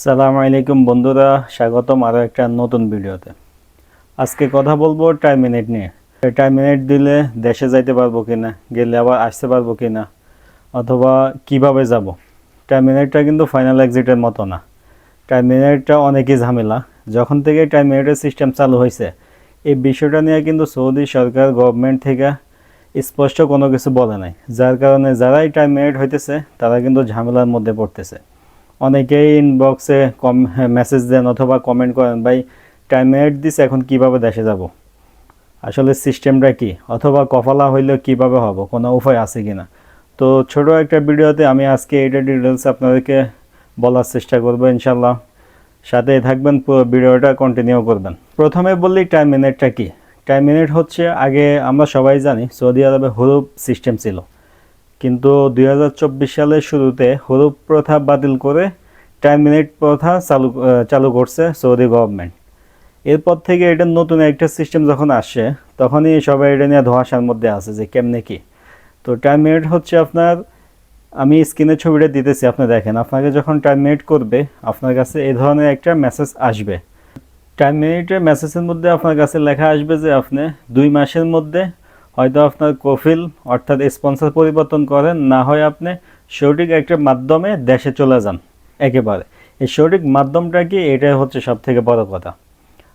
সালাম আলাইকুম বন্ধুরা, স্বাগতম আরও একটা নতুন ভিডিওতে। আজকে কথা বলব টাইম মিনিট নিয়ে। টাইম মিনিট দিলে দেশে যাইতে পারব কিনা, গেলে আবার আসতে পারব কিনা, অথবা কীভাবে যাব? টাইম মিনিটটা কিন্তু ফাইনাল এক্সিটের মতো না। টাইম মিনিটটা অনেকই ঝামেলা। যখন থেকে টাইম মিনিটের সিস্টেম চালু হয়েছে এই বিষয়টা নিয়ে কিন্তু সৌদি সরকার গভর্নমেন্ট থেকে স্পষ্ট কোনো কিছু বলে নাই। যার কারণে যারাই টাইম মিনিট হইতেছে, তারা কিন্তু ঝামেলার মধ্যে পড়তেছে। অনেকেই ইনবক্সে কম মেসেজ দেন অথবা কমেন্ট করেন, ভাই টাইম মিনিট দিছে এখন কীভাবে দেশে যাব? আসলে সিস্টেমটা কি? অথবা কফালা হইলে কীভাবে হব? কোনো উপায় আছে কিনা? তো ছোট একটা ভিডিওতে আমি আজকে এটা ডিটেলস আপনাদেরকে বলার চেষ্টা করব ইনশাল্লাহ সাথে থাকবেন, পুরো ভিডিওটা কন্টিনিউ করবেন। প্রথমে বললি টাইম মিনিটটা কি? টাইম মিনিট হচ্ছে, আগে আমরা সবাই জানি, সৌদি আরবে হরুপ সিস্টেম ছিল। কিন্তু দু হাজার চব্বিশ সালের শুরুতে হরুপ প্রথা বাতিল করে টাইম মিনিট প্রথা চালু চালু করছে সৌদি গভর্নমেন্ট। এরপর থেকে এটা নতুন একটা সিস্টেম যখন আসে, তখনই সবাই এটা নিয়ে ধোঁয়াশার মধ্যে আছে যে কেমনে কি। তো টাইম মিনিট হচ্ছে আপনার, আমি স্ক্রিনের ছবিটা দিতেছি, আপনি দেখেন, আপনাকে যখন টাইম মিনিট করবে, আপনার কাছে এই ধরনের একটা মেসেজ আসবে। টাইম মিনিটের মেসেজের মধ্যে আপনার কাছে লেখা আসবে যে আপনি দুই মাসের মধ্যে হয়তো আপনার কফিল অর্থাৎ স্পন্সর পরিবর্তন করেন, না হয় আপনি সঠিক একটা মাধ্যমে দেশে চলে যান, একেবারে। এই সঠিক মাধ্যমটা কি? এটাই হচ্ছে সব থেকে বড় কথা।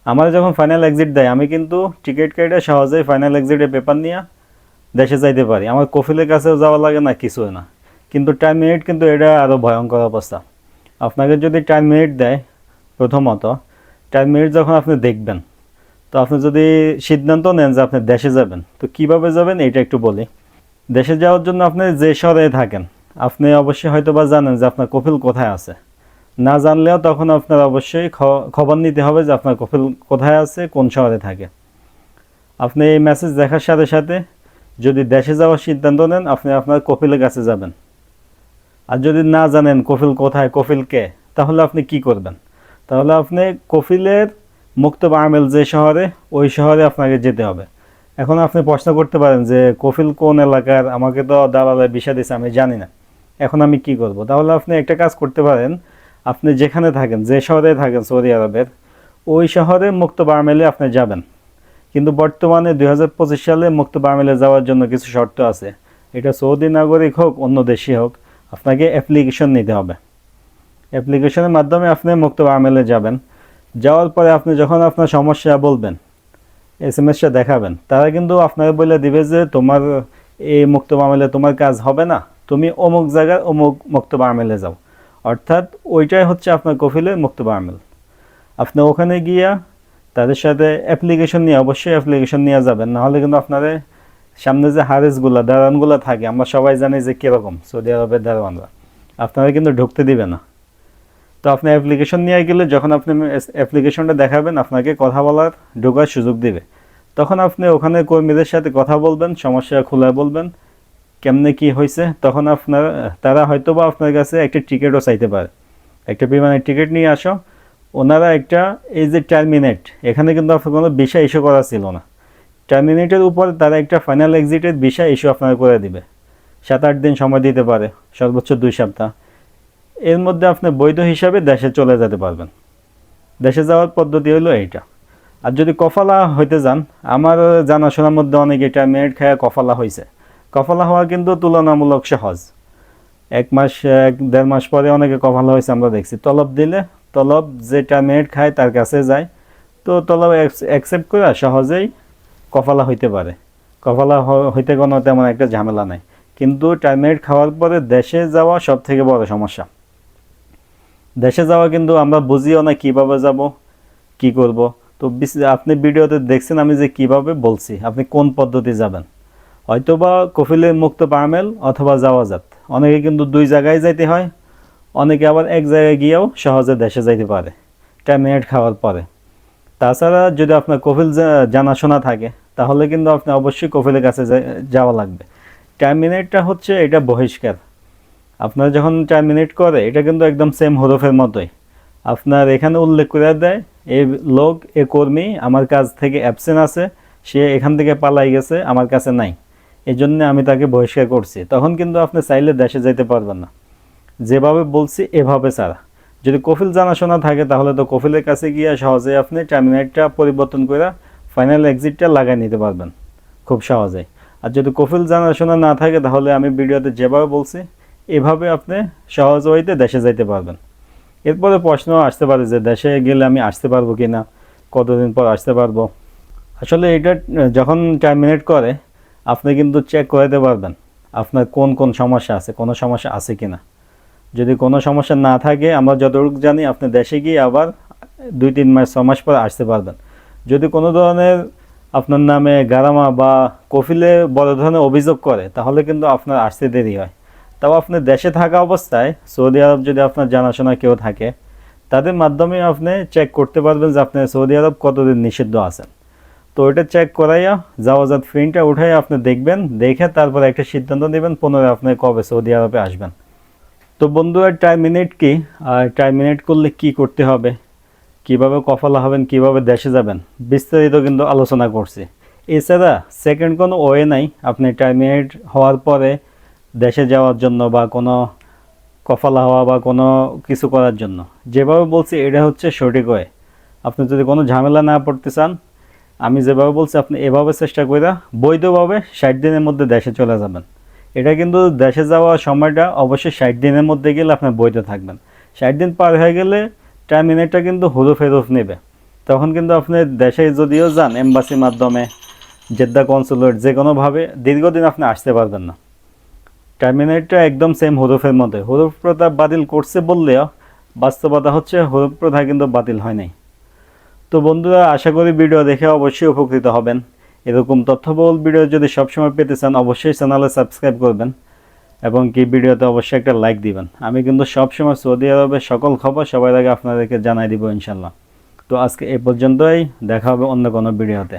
আমার যখন ফাইনাল এক্সিট দেয়, আমি কিন্তু টিকিট কেটে সহজেই ফাইনাল এক্সিটের পেপার নিয়ে দেশে যাইতে পারি। আমার কফিলের কাছেও যাওয়া লাগে না কিছু না। কিন্তু টাইম মিনিট কিন্তু এটা আরও ভয়ঙ্কর অবস্থা। আপনাকে যদি টাইম মিনিট দেয়, প্রথমত টাইম মিনিট যখন আপনি দেখবেন তো আপনি যদি সিদ্ধান্ত নেন যে আপনি দেশে যাবেন, তো কীভাবে যাবেন এটা একটু বলি। দেশে যাওয়ার জন্য আপনি যে শহরে থাকেন, আপনি অবশ্যই হয়তো বা জানেন যে আপনার কফিল কোথায় আছে। না জানলেও তখন আপনার অবশ্যই খবর নিতে হবে যে আপনার কফিল কোথায় আছে, কোন শহরে থাকে। আপনি এই মেসেজ দেখার সাথে সাথে যদি দেশে যাওয়ার সিদ্ধান্ত নেন, আপনি আপনার কফিলের কাছে যাবেন। আর যদি না জানেন কফিল কোথায়, কফিল কে, তাহলে আপনি কি করবেন? তাহলে আপনি কফিলের মুক্ত আমেল যে শহরে, ওই শহরে আপনাকে যেতে হবে। এখন আপনি প্রশ্ন করতে পারেন যে, কফিল কোন এলাকার? আমাকে তো দালালে বিষা দিছে, আমি জানি না। এখন আমি কি করব? তাহলে আপনি একটা কাজ করতে পারেন, আপনি যেখানে থাকেন, যে শহরে থাকেন, সৌদি আরবের, ওই শহরে মুক্ত বারমেলে আপনি যাবেন। কিন্তু বর্তমানে দু হাজার পঁচিশ সালে মুক্ত বারমেলে যাওয়ার জন্য কিছু শর্ত আছে। এটা সৌদি নাগরিক হোক, অন্য দেশি হোক, আপনাকে অ্যাপ্লিকেশন নিতে হবে। অ্যাপ্লিকেশনের মাধ্যমে আপনি মুক্ত বারমেলে যাবেন। যাওয়ার পরে আপনি যখন আপনার সমস্যা বলবেন এস এম এসটা দেখাবেন, তারা কিন্তু আপনাকে বলে দিবে যে তোমার এই মুক্ত বামেলে তোমার কাজ হবে না, তুমি অমুক জায়গায় অমুক মুক্ত বামেলে যাও। অর্থাৎ ওইটাই হচ্ছে আপনার কফিলের মুক্ত বামেল। আপনি ওখানে গিয়া তাদের সাথে অ্যাপ্লিকেশন নিয়ে, অবশ্যই অ্যাপ্লিকেশন নিয়ে যাবেন, নাহলে কিন্তু আপনাদের সামনে যে হারেসগুলো দারোয়ানগুলো থাকে, আমরা সবাই জানি যে কীরকম সৌদি আরবের দারোয়ানরা। আপনারা কিন্তু ঢুকতে দিবে না। তো আপনি অ্যাপ্লিকেশন নিয়ে গেলে যখন আপনি অ্যাপ্লিকেশনটা দেখাবেন, আপনাকে কথা বলার, ঢোকার সুযোগ দেবে। তখন আপনি ওখানে কর্মীদের সাথে কথা বলবেন, সমস্যা খুলে বলবেন, কেমনে কি হয়েছে। তখন আপনার, তারা হয়তো বা আপনার কাছে একটা টিকিটও চাইতে পারে। একটা বিমানের টিকিট নিয়ে আসো। ওনারা একটা, এই যে টার্মিনেট এখানে কিন্তু আপনার কোনো বিষয় ইস্যু করা ছিল না। টার্মিনেটের উপরে তারা একটা ফাইনাল এক্সিটের বিষয় ইস্যু আপনার করে দিবে। সাত আট দিন সময় দিতে পারে, সর্বোচ্চ দুই সপ্তাহ। এর মধ্যে আপনি বৈধ হিসাবে দেশে চলে যেতে পারবেন। দেশে যাওয়ার পদ্ধতি হলো এইটা। আর যদি কফালা হইতে যান, আমার জানাশোনার মধ্যে অনেক এটা মেরিট খায়া কফালা হয়েছে কফালা হওয়া কিন্তু তুলনামূলক সহজ। এক মাস, এক দেড় মাস পরে অনেকে কফালা হয়েছে আমরা দেখছি। তলব দিলে, তলব যেটা মেরিট খায় তার কাছে যায়। তো তলব অ্যাকসেপ্ট করে সহজেই কফালা হইতে পারে। কফালা হইতে কোনো তেমন একটা ঝামেলা নাই। কিন্তু টাইমেট খাওয়ার পরে দেশে যাওয়া সব থেকে বড় সমস্যা। দেশে যাওয়া কিন্তু আমরা বুঝিও না কীভাবে যাব, কি করব। তো আপনি ভিডিওতে দেখছেন আমি যে কীভাবে বলছি, আপনি কোন পদ্ধতি যাবেন। হয়তোবা কফিলের মুক্ত পারমেল অথবা যাওয়া যাত অনেকে কিন্তু দুই জায়গায় যাইতে হয়, অনেকে আবার এক জায়গায় গিয়েও সহজে দেশে যাইতে পারে টাইমিনেট খাওয়ার পরে। তাছাড়া যদি আপনার কফিল জানাশোনা থাকে, তাহলে কিন্তু আপনি অবশ্যই কফিলের কাছে যাওয়া লাগবে। টাইমিনেটটা হচ্ছে এটা বহিষ্কার। আপনার যখন টার্মিনেট করে, এটা কিন্তু একদম সেম হরফের মতোই। আপনার এখানে উল্লেখ করে দেয় এই লোক, এ কর্মী, আমার কাছ থেকে অ্যাবসেন্ট আছে, সে এখান থেকে পালাই গেছে, আমার কাছে নাই। এই জন্য আমি তাকে বহিষ্কার করছি। তখন কিন্তু আপনি চাইলে দেশে যেতে পারবেন না। যেভাবে বলছি, এভাবে ছাড়া। যদি কফিল জানাশোনা থাকে, তাহলে তো কফিলের কাছে গিয়ে সহজে আপনি টার্মিনেটটা পরিবর্তন করে ফাইনাল এক্সিটটা লাগাই নিতে পারবেন। খুব সহজেই। আর যদি কফিল জানাশোনা না থাকে, তাহলে আমি ভিডিওতে যেভাবে বলছি এভাবে আপনি সহজ ওইতে দেশে যাইতে পারবেন। এরপরে প্রশ্ন আসতে পারে যে দেশে গেলে আমি আসতে পারব কি না কতদিন পর আসতে পারব? আসলে এটা, যখন টার্মিনেট করে, আপনি কিন্তু চেক করাতে পারবেন, আপনার কোন কোন সমস্যা আছে, কোনো সমস্যা আছে কি না যদি কোনো সমস্যা না থাকে, আমরা যতটুকু জানি, আপনি দেশে গিয়ে আবার দুই তিন মাস ছ মাস পর আসতে পারবেন। যদি কোনো ধরনের আপনার নামে গারামা বা কফিলে বড় ধরনের অভিযোগ করে, তাহলে কিন্তু আপনার আসতে দেরি হয়। তাও আপনি দেশে থাকা অবস্থায় সৌদি আরব যদি আপনার জানাশোনা কেউ থাকে, তাদের মাধ্যমে আপনি চেক করতে পারবেন যে আপনি সৌদি আরব কতদিন নিষিদ্ধ আছেন। তো ওইটা চেক করাইয়া যাওয়াজাত প্রিন্টটা উঠাই আপনি দেখবেন, দেখে তারপরে একটা সিদ্ধান্ত নেবেন পুনরায় আপনি কবে সৌদি আরবে আসবেন। তো বন্ধু, আর টার্মিনেট কি? আর টার্মিনেট করলে কি করতে হবে? কীভাবে কফলা হবেন, কীভাবে দেশে যাবেন? বিস্তারিত কিন্তু আলোচনা করছি। এছাড়া সেকেন্ড কোনো ওয়ে নাই। আপনি টার্মিনেট হওয়ার পরে দেশে যাওয়ার জন্য বা কোনো কফলা হওয়া বা কোনো কিছু করার জন্য। যেভাবে বলছি, এটা হচ্ছে সঠিক ওয়ে। আপনি যদি কোনো ঝামেলা না পড়তে চান, আমি যেভাবে বলছি, আপনি এভাবে চেষ্টা করে বৈধভাবে ষাট দিনের মধ্যে দেশে চলে যাবেন। এটা কিন্তু দেশে যাওয়ার সময়টা অবশ্যই ষাট দিনের মধ্যে গেলে আপনি বৈধ থাকবেন। ষাট দিন পার হয়ে গেলে টার্মিনেটটা কিন্তু হুরুফ হেরুফ নেবে। তখন কিন্তু আপনি দেশে যদিও যান, এম্বাসির মাধ্যমে, জেদ্দা কনসুলেট যে কোনোভাবে দীর্ঘদিন আপনি আসতে পারবেন না। টার্মিনেটটা একদম সেম হরফের মধ্যে। হরফ প্রথা বাতিল করছে বললেও বাস্তবতা হচ্ছে হরফ প্রথা কিন্তু বাতিল হয় নাই। তো বন্ধুরা, আশা করি ভিডিও দেখে অবশ্যই উপকৃত হবেন। এরকম তথ্যবহুল ভিডিও যদি সবসময় পেতে চান, অবশ্যই চ্যানেলে সাবস্ক্রাইব করবেন এবং কি ভিডিওতে অবশ্যই একটা লাইক দিবেন। আমি কিন্তু সবসময় সৌদি আরবের সকল খবর সবার আগে আপনাদেরকে জানাই দিব ইনশাল্লাহ তো আজকে এ পর্যন্তই, দেখা হবে অন্য কোনো ভিডিওতে।